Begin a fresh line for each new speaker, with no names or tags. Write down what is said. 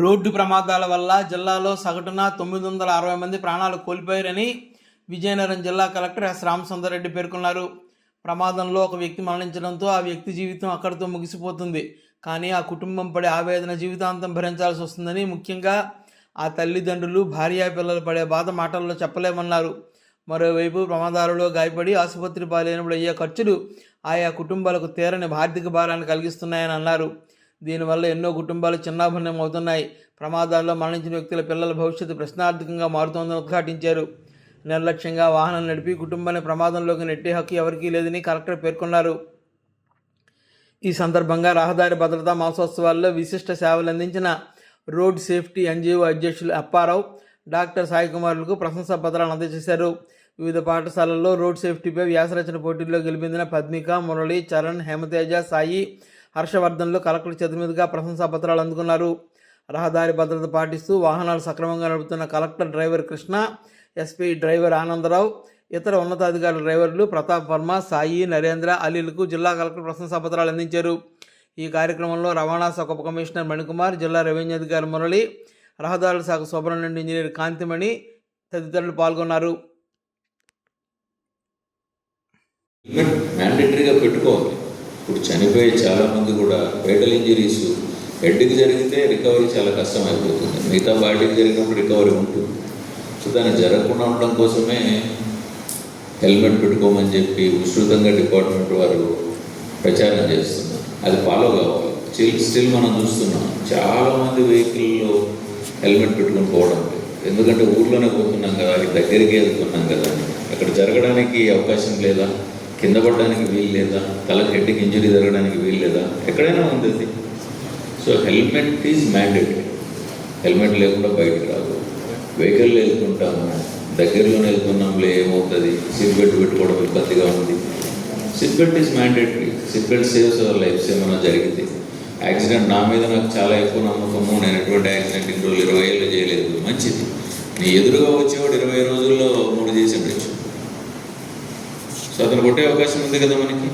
Road ప్రమాదాల వల్ల జిల్లాలో సగటున తొమ్మిది వందల అరవై మంది ప్రాణాలు కోల్పోయారని విజయనగరం జిల్లా కలెక్టర్ ఎస్ రామసుందర్రెడ్డి పేర్కొన్నారు. ప్రమాదంలో ఒక వ్యక్తి మరణించడంతో ఆ వ్యక్తి జీవితం అక్కడితో ముగిసిపోతుంది. కానీ ఆ కుటుంబం పడే ఆవేదన జీవితాంతం భరించాల్సి వస్తుందని ముఖ్యంగా ఆ తల్లిదండ్రులు భార్యా పిల్లలు పడే బాధ మాటల్లో చెప్పలేమన్నారు. మరోవైపు ప్రమాదాలలో గాయపడి ఆసుపత్రి పాలైనప్పుడు అయ్యే ఖర్చులు ఆయా కుటుంబాలకు తీరని ఆర్థిక భారాన్ని కలిగిస్తున్నాయని అన్నారు. దీనివల్ల ఎన్నో కుటుంబాలు చిన్నాభిన్నం అవుతున్నాయి. ప్రమాదాల్లో మరణించిన వ్యక్తుల పిల్లల భవిష్యత్తు ప్రశ్నార్థకంగా మారుతోందని ఉద్ఘాటించారు. నిర్లక్ష్యంగా వాహనం నడిపి కుటుంబాన్ని ప్రమాదంలోకి నెట్టే హక్కు ఎవరికీ లేదని కలెక్టర్ పేర్కొన్నారు. ఈ సందర్భంగా రహదారి భద్రతా మాసోత్సవాల్లో విశిష్ట సేవలు అందించిన రోడ్ సేఫ్టీ ఎన్జిఓ అధ్యక్షులు అప్పారావు డాక్టర్ సాయి కుమారులకు ప్రశంసా పత్రాలను అందజేశారు. వివిధ పాఠశాలల్లో రోడ్ సేఫ్టీపై వ్యాసరచన పోటీల్లో గెలిపించిన పద్మిక మురళి చరణ్ హేమతేజ సాయి హర్షవర్ధన్లు కలెక్టర్ చేతుల మీదుగా ప్రశంసా పత్రాలు అందుకున్నారు. రహదారి భద్రత పాటిస్తూ వాహనాలు సక్రమంగా నడుపుతున్న collector driver Krishna SP driver Anandarao ఇతర ఉన్నతాధికారుల డ్రైవర్లు ప్రతాప్ వర్మ సాయి నరేంద్ర అలీలకు జిల్లా కలెక్టర్ ప్రశంసా పత్రాలు అందించారు. ఈ కార్యక్రమంలో రవాణా శాఖ ఉప కమిషనర్ మణికుమార్ జిల్లా రెవెన్యూ అధికారి మురళి రహదారుల శాఖ సూపరింటెండెంట్ ఇంజనీర్ కాంతిమణి తదితరులు పాల్గొన్నారు.
మ్యాండేటరీగా పెట్టుకోవాలి. ఇప్పుడు చనిపోయే చాలామంది కూడా ఫైటల్ ఇంజరీస్ హెడ్కి జరిగితే రికవరీ చాలా కష్టం అయిపోతుంది మిగతా బాడీకి జరిగినప్పుడు రికవరీ ఉంటుంది. సో దాన్ని జరగకుండా ఉండడం కోసమే హెల్మెట్ పెట్టుకోమని చెప్పి విస్తృతంగా డిపార్ట్మెంట్ వారు ప్రచారం చేస్తున్నారు. అది ఫాలో కావాలి. స్టిల్ స్టిల్ మనం చూస్తున్నాం. చాలామంది వెహికల్లో హెల్మెట్ పెట్టుకొని పోవడం ఎందుకంటే ఊర్లోనే పోతున్నాం కదా అది దగ్గరికి వెళ్తున్నాం కదా అక్కడ జరగడానికి అవకాశం లేదా? కింద పడడానికి వీలు లేదా తలకు హెడ్కి ఇంజురీ జరగడానికి వీలు లేదా ఎక్కడైనా ఉంది అది. So helmet is mandatory. Helmet లేకుండా బయటకు రాదు. వెహికల్ వెళ్తుంటాము దగ్గరలోనే వెళ్తున్నాంలే ఏమవుతుంది? సీట్ బెల్ట్ పెట్టుకోవడం ఇబ్బందిగా ఉంది. Seat belt is mandatory. Seat belt saves our lifes ఏమైనా జరిగింది యాక్సిడెంట్ నా మీద నాకు చాలా ఎక్కువ నమ్మకము. నేను ఎటువంటి యాక్సిడెంట్ ఇన్ని రోజులు ఇరవై ఏళ్ళు చేయలేదు. మంచిది. నీ ఎదురుగా వచ్చేవాడు ఇరవై రోజుల్లో మూడు చేసి ఉండొచ్చు. సో అతను కొట్టే అవకాశం ఉంది కదా మనకి?